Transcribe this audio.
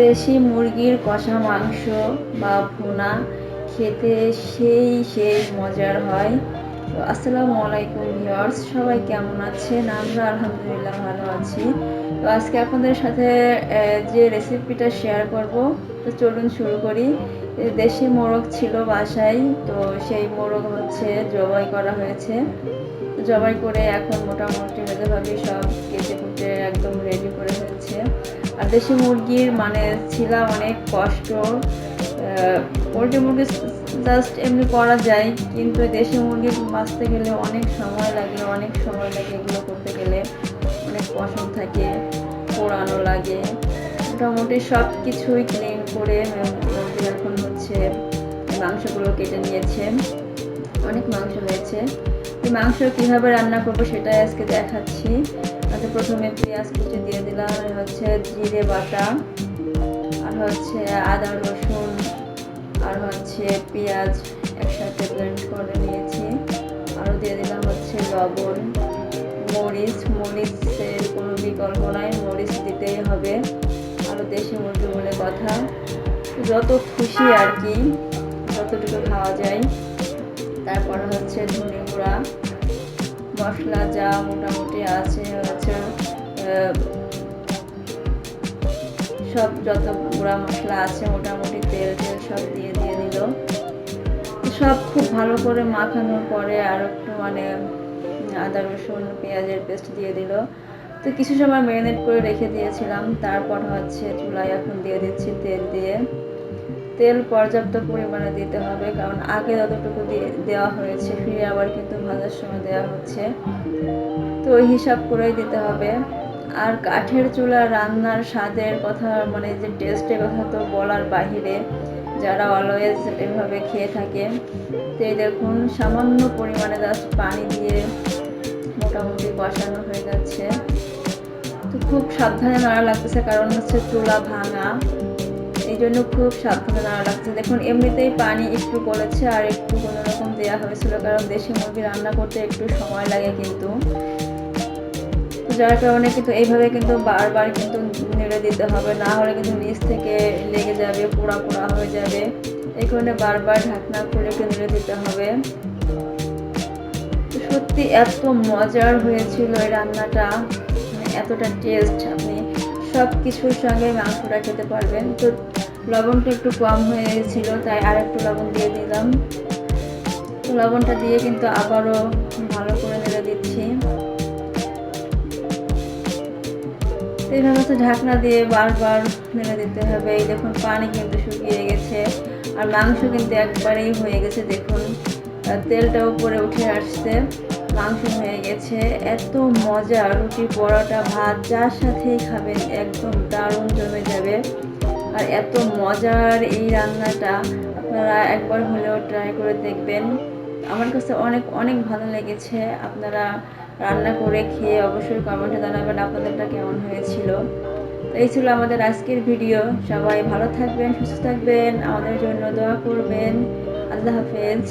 দেশি মুরগির কষা মাংস বা ভুনা খেতে সেই সেই মজার হয়। তো আসসালামু আলাইকুম ভিউয়ার্স, সবাই কেমন আছেন? আমরা আলহামদুলিল্লাহ ভালো আছি। তো আজকে আপনাদের সাথে যে রেসিপিটা শেয়ার করব, তো চলুন শুরু করি। দেশি মোরগ ছিল বাসায়, তো সেই মোরগ হচ্ছে জবাই করা হয়েছে। জবাই করে এখন মোটামুটি মেজাভাবে সব কেটে কুটে একদম রেডি করে দেশি মুরগির মানে ছিল অনেক কষ্ট। পোলট্রি মুরগি জাস্ট এমনি করা যায়, কিন্তু দেশি মুরগি বাঁচতে গেলে অনেক সময় লাগে, অনেক সময় লাগে এগুলো করতে গেলে। অনেক পছন্দ থাকে, পোড়ানো লাগে। মোটামুটি সব কিছুই ক্লিন করে এখন হচ্ছে মাংসগুলো কেটে নিয়েছে। অনেক মাংস হয়েছে। মাংস কীভাবে রান্না করব সেটাই আজকে দেখাচ্ছি। তাতে প্রথমে পেঁয়াজ কুচি দিয়ে দিলাম, আর হচ্ছে জিরে বাটা, আর হচ্ছে আদা, রসুন, আর হচ্ছে পেঁয়াজ একসাথে ব্লেন্ড করে নিয়েছি। আরও দিয়ে দিলাম হচ্ছে লবণ, মরিচ, মরিচের কোনো বিকল্প নাই, মরিচ দিতেই হবে। আরও দেশি মুরগি বলে কথা, যত খুশি আর কি, যতটুকু খাওয়া যায়। তারপর হচ্ছে ধনে গুঁড়া, মশলা যা মোটামুটি আছে, হচ্ছে সব যত গুঁড়া মশলা আছে মোটামুটি তেল টেল সব দিয়ে দিয়ে দিল। সব খুব ভালো করে মাখানোর পরে আর একটু মানে আদা, রসুন, পেঁয়াজের পেস্ট দিয়ে দিল। তো কিছু সময় ম্যারিনেট করে রেখে দিয়েছিলাম। তারপর হচ্ছে চুলায় এখন দিয়ে দিচ্ছি তেল দিয়ে। তেল পর্যাপ্ত পরিমাণে দিতে হবে, কারণ আগে যতটুকু দেওয়া হয়েছে ফিরে আবার কিন্তু ভাজার সময় দেওয়া হচ্ছে। তো ওই হিসাব করেই দিতে হবে। আর কাঠের চুলা রান্নার স্বাদের কথা মানে যে টেস্টের কথা তো বলার বাহিরে, যারা অলওয়েজ এভাবে খেয়ে থাকে, তো এই দেখুন, সামান্য পরিমাণে জাস্ট পানি দিয়ে মোটামুটি বসানো হয়ে যাচ্ছে। তো খুব সাবধানে নাড়া লাগতেছে, কারণ হচ্ছে চুলা ভাঙা। জন্য খুব সাবধানে নাড়া লাগছে। দেখুন, এমনিতেই পানি একটু গলেছে আর একটু কোনো রকম দেওয়া হয়েছিল, কারণ দেশি মুরগি রান্না করতে একটু সময় লাগে কিন্তু। যার কারণে কিন্তু এইভাবে কিন্তু বারবার কিন্তু নেড়ে দিতে হবে, না হলে কিন্তু নিচ থেকে লেগে যাবে, পোড়া পোড়া হয়ে যাবে। এই কারণে বারবার ঢাকনা খুলে একটু নেড়ে দিতে হবে। সত্যি এত মজার হয়েছিল এই রান্নাটা মানে এতটা টেস্ট আপনি সব কিছুর সঙ্গে মাংসটা খেতে পারবেন। তো লবণটা একটু কম হয়েছিল, তাই আর একটু লবণ দিয়ে দিলাম। লবণটা দিয়ে কিন্তু আবারও ভালো করে নেড়ে দিচ্ছি। তো এইভাবে হচ্ছে ঢাকনা দিয়ে বারবার নেড়ে দিতে হবে। এই দেখুন, পানি কিন্তু শুকিয়ে গেছে আর মাংস কিন্তু একবারেই হয়ে গেছে, দেখুন। তেলটা উপরে উঠে আসছে, মাংস হয়ে গেছে। এত মজা, রুটি, পরোটা, ভাত, যার সাথেই খাবেন, একদম দারুণ জমে যাবে। আর এত মজার এই রান্নাটা আপনারা একবার হলেও ট্রাই করে দেখবেন। আমার কাছে অনেক অনেক ভালো লেগেছে। আপনারা রান্না করে খেয়ে অবশ্যই কমেন্টে জানাবেন আপনাদেরটা কেমন হয়েছিল। তো এই ছিল আমাদের আজকের ভিডিও সবাই ভালো থাকবেন, সুস্থ থাকবেন, আমাদের জন্য দোয়া করবেন। আল্লাহ হাফেজ।